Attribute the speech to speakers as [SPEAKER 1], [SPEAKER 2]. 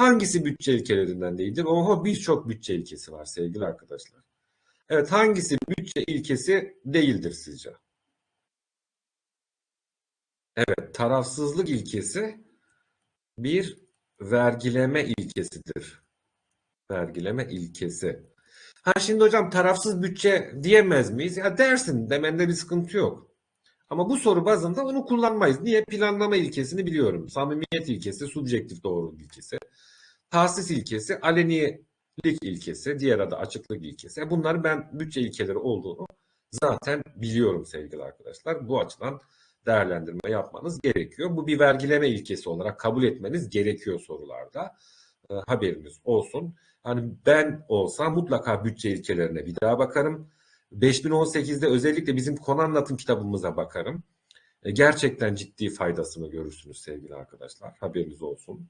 [SPEAKER 1] Hangisi bütçe ilkelerinden değildir? Oho birçok bütçe ilkesi var sevgili arkadaşlar. Evet hangisi bütçe ilkesi değildir sizce? Evet tarafsızlık ilkesi bir vergileme ilkesidir. Vergileme ilkesi. Ha şimdi hocam tarafsız bütçe diyemez miyiz? Ya dersin demende bir sıkıntı yok. Ama bu soru bazında onu kullanmayız. Niye? Planlama ilkesini biliyorum. Samimiyet ilkesi, subjektif doğruluk ilkesi. Tahsis ilkesi, alenilik ilkesi, diğer adı açıklık ilkesi. Bunları ben bütçe ilkeleri olduğunu zaten biliyorum sevgili arkadaşlar. Bu açıdan değerlendirme yapmanız gerekiyor. Bu bir vergileme ilkesi olarak kabul etmeniz gerekiyor sorularda. E, haberiniz olsun. Hani ben olsam mutlaka bütçe ilkelerine bir daha bakarım. 5018'de özellikle bizim konu anlatım kitabımıza bakarım. E, gerçekten ciddi faydasını görürsünüz sevgili arkadaşlar. Haberiniz olsun.